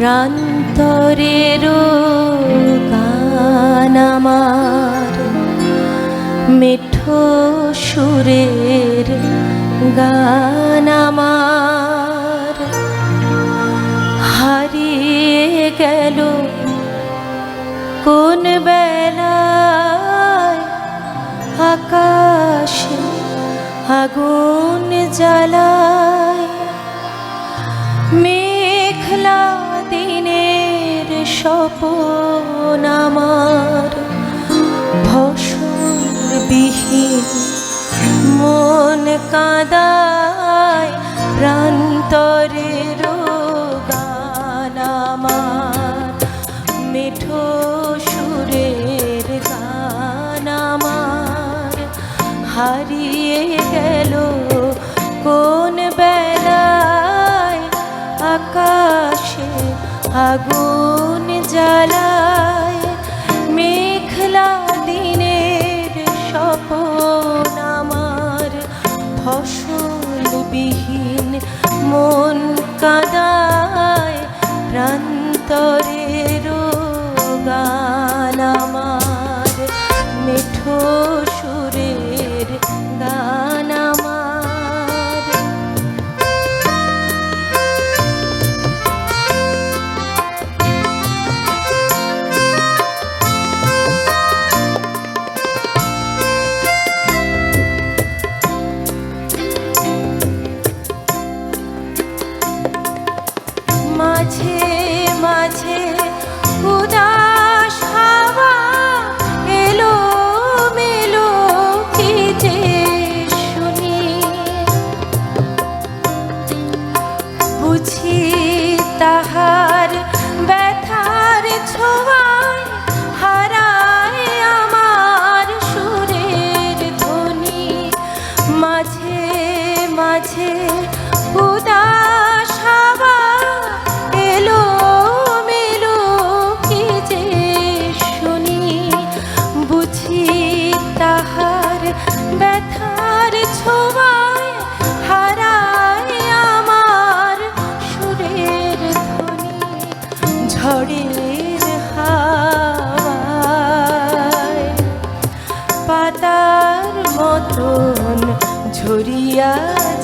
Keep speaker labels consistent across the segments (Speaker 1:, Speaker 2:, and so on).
Speaker 1: প্রান্তরের গান আমার। মিঠো সুরের গান আমার। হারিয়ে গেল কোন বেলায় আকাশে আগুন জ্বালায়। দিনের স্বপন আমার বিহীন মন কাদায় প্রান্তরের গান আমার। মিঠো সুরের গান আমার। হারিয়ে গেল কোন বেলায় আকাশে আগুন জ্বালায় মেঘলা দিনের স্বপন আমার ফসলবিহীন মন কাদায় বুঝি তাহার ব্যথার ছোঁয়ায় ঝড়ের হাওয়ায় পাতার মতন ঝরিয়া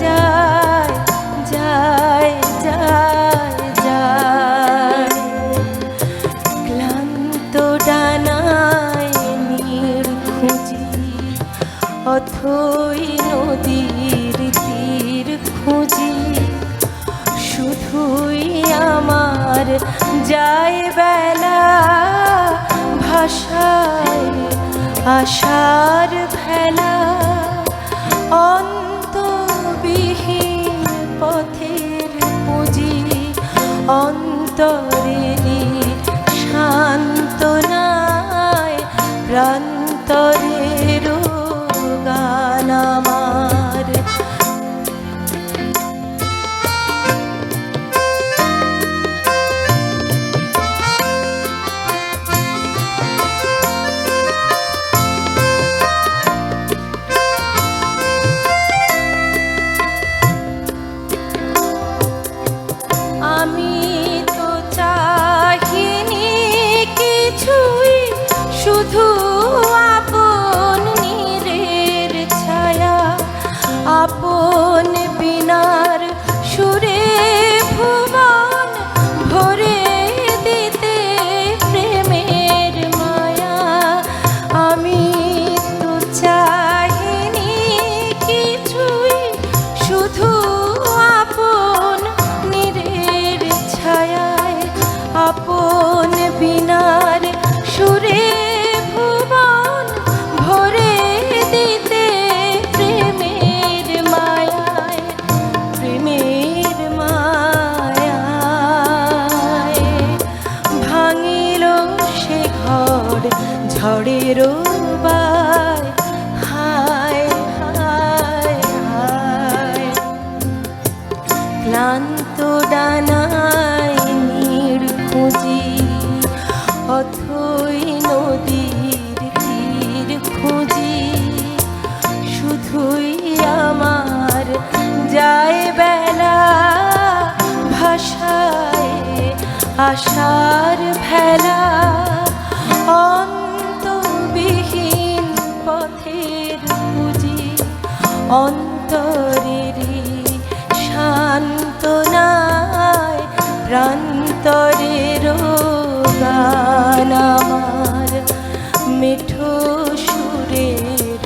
Speaker 1: যায় যায় যায় যায়। ক্লান্ত ডানায় খুঁজি, অথই নদীর তীর খুঁজি। শুধুই আমার যায় বেলা ভাষায় আশার ভেলা। অন্তবিহীন পথের পুঁজি অন্তরেরই শান্তনায় প্রান্তরের ঝড়ের বায় হায় হায় হায়। ক্লান্ত ডানায় নীড় খুঁজি, অথই নদীর তীর খুঁজি। শুধুই আমার যায় বেলা, ভাষায় আশার ভেলা। অন্তরেরই শান্তনায় প্রান্তরের গান আমার মিঠো সুরের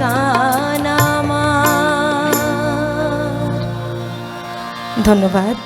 Speaker 1: গান আমার। ধন্যবাদ।